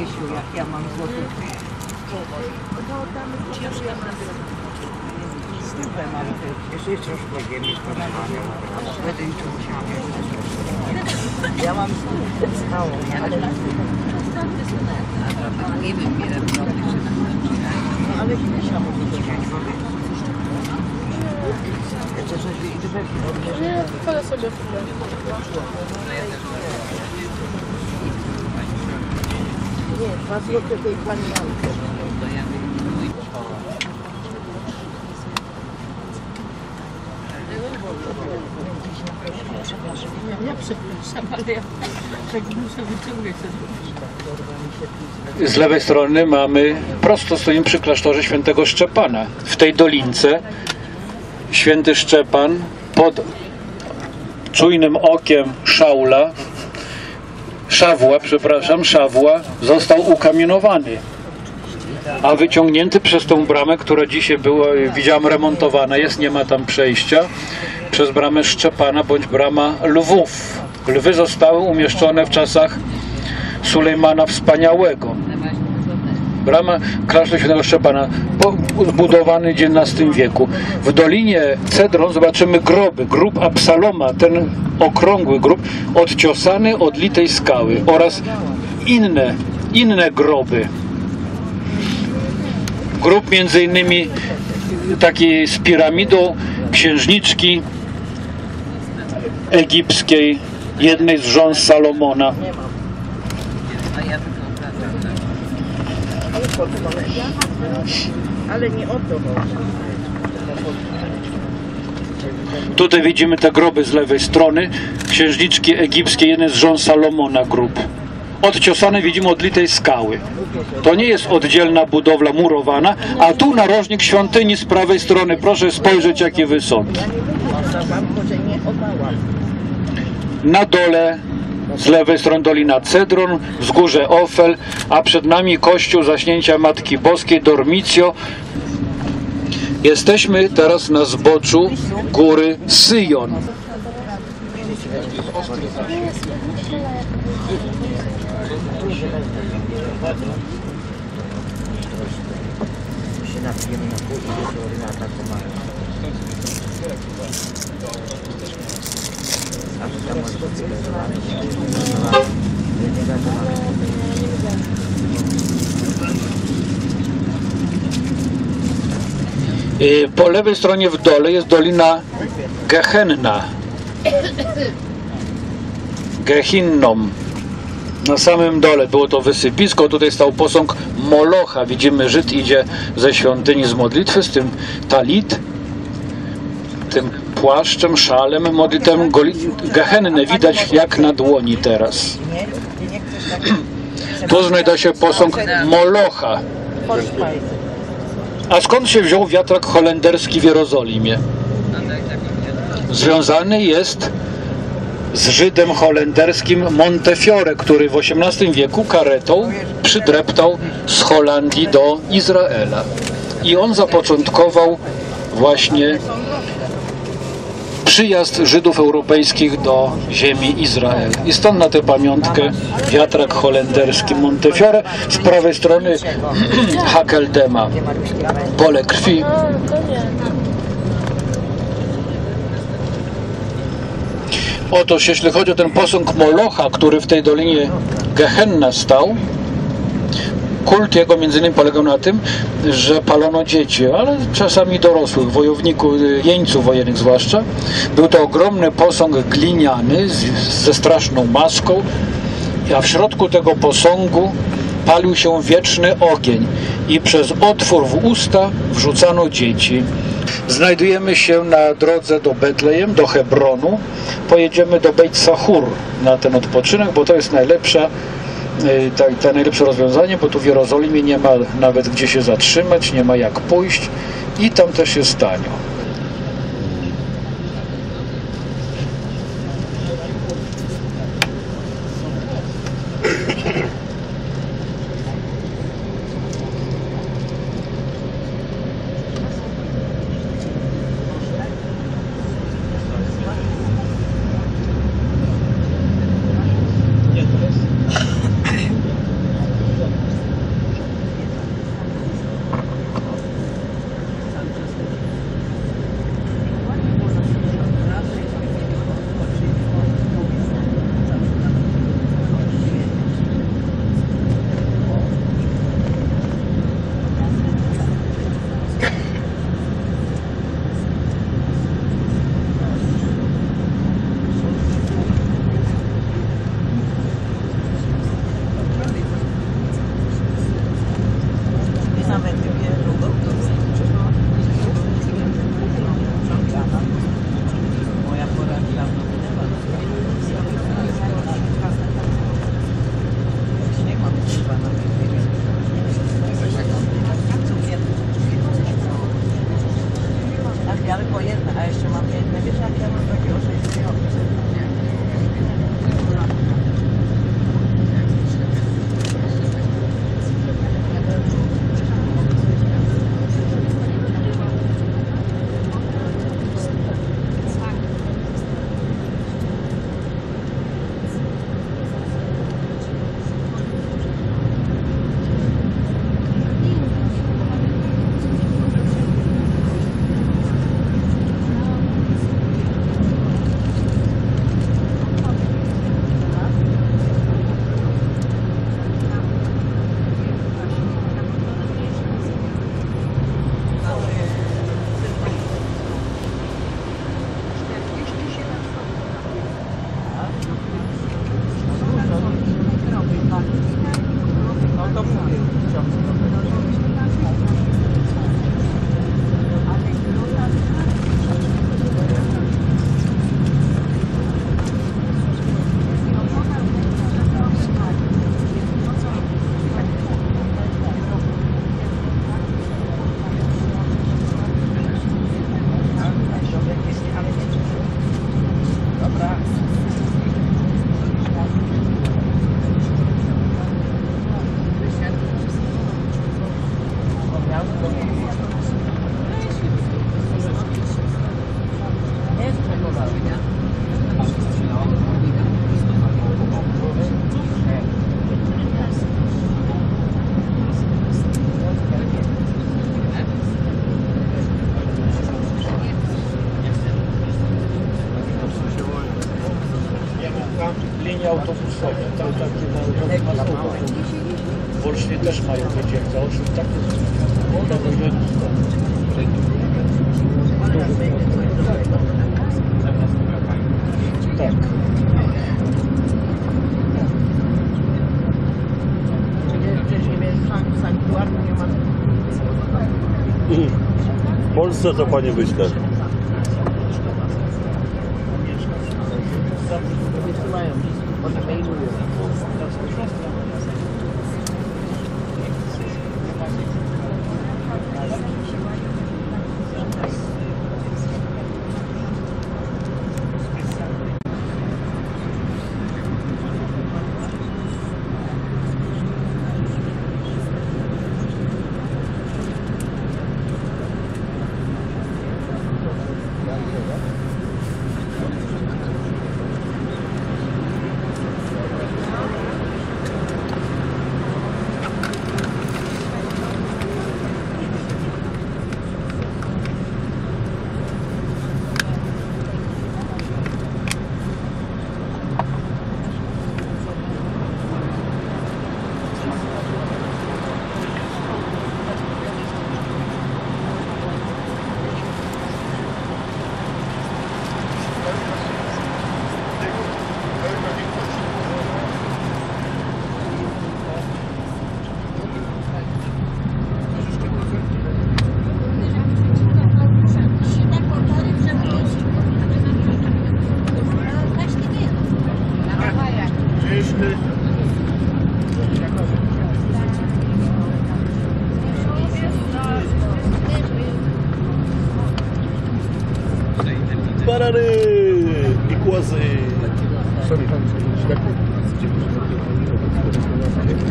Wiesiu, jak ja mam złotówkę. Zwykłe mam. Jeszcze jeszcze już powiem, jest Będę liczył Ja mam stałą, ale nie wybieram ale Kisia może coś wziąć, powie. Jeszcze coś i do Nie, wchodzę sobie w złote tej pani Z lewej strony mamy, prosto stoimy przy klasztorze świętego Szczepana. W tej dolince święty Szczepan pod czujnym okiem Szaula, Szawła, przepraszam, Szawła został ukamienowany. A wyciągnięty przez tą bramę, która dzisiaj była, widziałam, remontowana jest, nie ma tam przejścia, przez bramę Szczepana bądź brama Lwów. Lwy zostały umieszczone w czasach Sulejmana Wspaniałego. Brama klasztor świętego Szczepana, zbudowany w XI wieku. W Dolinie Cedron zobaczymy groby, grób Absaloma, ten okrągły grób, odciosany od litej skały oraz inne, inne groby. Grób między innymi taki z piramidą księżniczki egipskiej, jednej z żon Salomona. Ale nie o to chodzi. Tutaj widzimy te groby z lewej strony. Księżniczki egipskie, jeden z żon Salomona grób. Odciosane widzimy od litej skały. To nie jest oddzielna budowla murowana, a tu narożnik świątyni z prawej strony. Proszę spojrzeć jaki wysoki. Na dole z lewej strony Dolina Cedron, wzgórze Ofel, a przed nami kościół zaśnięcia Matki Boskiej Dormicjo. Jesteśmy teraz na zboczu góry Syjon. napijemy na pół i ordynata pomaga. A to tam może być zgadzowany. Nie zgadzowany. Y, Po lewej stronie w dole jest dolina Gehenna. Gehinnom. Na samym dole było to wysypisko, tutaj stał posąg Molocha. Widzimy, Żyd idzie ze świątyni z modlitwy z tym talit, tym płaszczem, szalem, modlitem Gehennę widać jak na dłoni teraz. Tu znajduje się posąg Molocha. A skąd się wziął wiatrak holenderski w Jerozolimie? Związany jest z Żydem holenderskim Montefiore, który w XVIII wieku karetą przydreptał z Holandii do Izraela. I on zapoczątkował właśnie przyjazd Żydów europejskich do ziemi Izrael. I stąd na tę pamiątkę wiatrak holenderski Montefiore, z prawej strony Hakeldema, pole krwi. Otóż jeśli chodzi o ten posąg Molocha, który w tej dolinie Gehenna stał, kult jego między innymi polegał na tym, że palono dzieci, ale czasami dorosłych, wojowników, jeńców wojennych zwłaszcza. Był to ogromny posąg gliniany z, ze straszną maską, a w środku tego posągu palił się wieczny ogień i przez otwór w usta wrzucano dzieci. Znajdujemy się na drodze do Betlejem, do Hebronu. Pojedziemy do Beit Sahur na ten odpoczynek, bo to jest najlepsza, y, ta, ta najlepsze rozwiązanie, bo tu w Jerozolimie nie ma nawet gdzie się zatrzymać, nie ma jak pójść i tam też jest tanio. Też mają wyciek zaoczny, tak Tak. Sanktuarium, nie ma W Polsce to panie wyślę.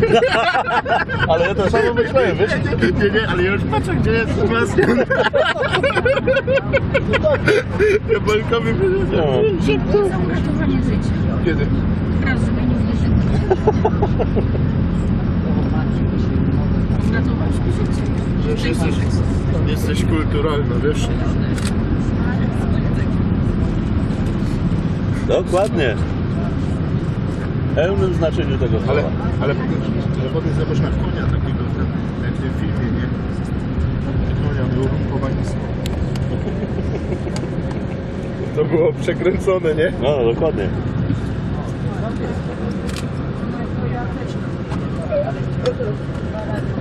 Ale ja to samo myślałem, wiesz? Nie, nie, ale ja już patrzę, gdzie jest Sebastian. Powiedziałem. No. Szybko. Uratowanie życia. Kiedy? Raz, żeby nie wierzyć. Uratować życie. Że jesteś, jesteś kulturalna, wiesz? Dokładnie. Pełnym znaczeniu tego Ale, słowa. ale, ale potem zobacz na konia takiego, ten, w tym filmie, nie? Konia był rumpowanisko. To było przekręcone, nie? No, dokładnie. Sama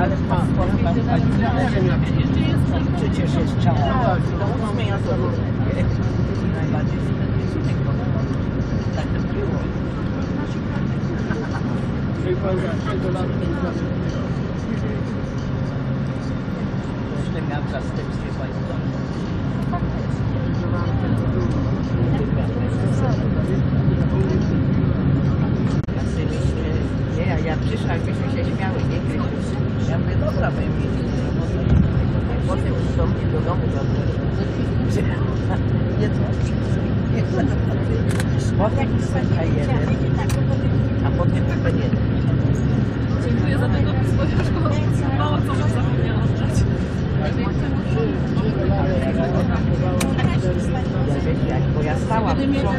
ale pan przecież jest. Mamy ja to. Najbardziej tak było. Jeszcze miałem zastępstwie państwa. Ja sobie myślę, nie, ja, ja przyszła, jakbyśmy się śmiały, nie Krysiu. Ja mówię, dobra, bo ja mieli robotę. Potem do mnie do domu zabrałem. Nie to Sędzia jeden, a potem ten jeden. Dziękuję za tego słodziaszko. Mało co bym zapomniała oddać. Bo ja stałam w to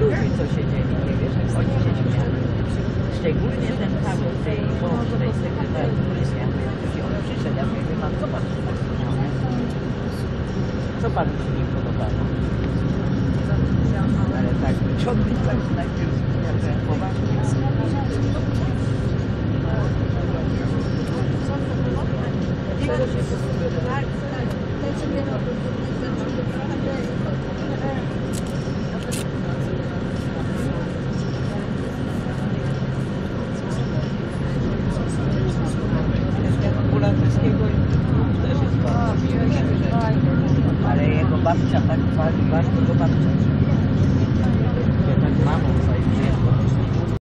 ludzie co siedzieli, nie wiesz, jak oni się śmiali. Szczególnie ten Paweł tej połącznej sekretarki, ja mówię, on przyszedł, ja mówię, pan, co pan się tak? Co panu się nie podobało? ショット行ったりしないってやつや5番手。